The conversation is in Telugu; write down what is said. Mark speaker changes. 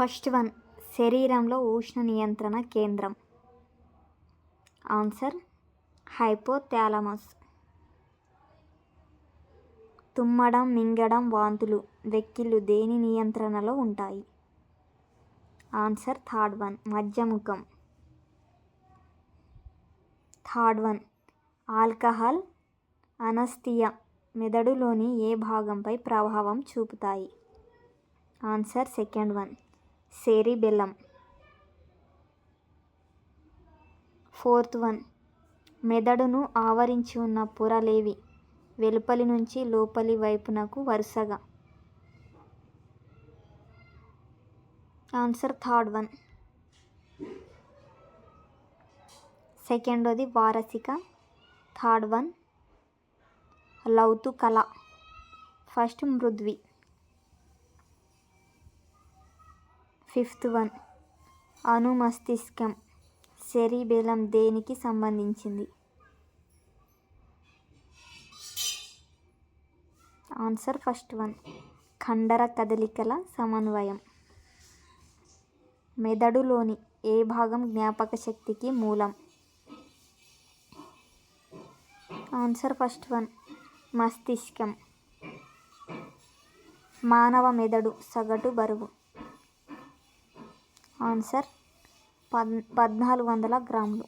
Speaker 1: ఫస్ట్ వన్ శరీరంలో ఉష్ణ నియంత్రణ కేంద్రం. Answer hypothalamus. తుమ్మడం మింగడం వాంతులు వెక్కిళ్ళు దేని నియంత్రణలో ఉంటాయి? ఆన్సర్ థర్డ్ వన్ మధ్యముఖం థర్డ్ వన్ ఆల్కహాల్ అనస్థియా మెదడులోని ఏ భాగంపై ప్రభావం చూపుతాయి? Answer second one. Cerebellum fourth one. మెదడును ఆవరించి ఉన్న పొరలేవి వెలుపలి నుంచి లోపలి వైపునకు వరుసగా. Answer third one. సెకండోది వారసిక. Third one. లౌతు కళ ఫస్ట్ మృద్వి. Fifth one. అనుమస్తిష్కం శరీబెలం దేనికి సంబంధించింది? Answer first one. కండర కదలికల సమన్వయం. మెదడులోని ఏ భాగం జ్ఞాపక శక్తికి మూలం? Answer first one. మస్తిష్కం. మానవ మెదడు సగటు బరువు. ఆన్సర్ పద్ పద్నాలుగు వందల గ్రాములు.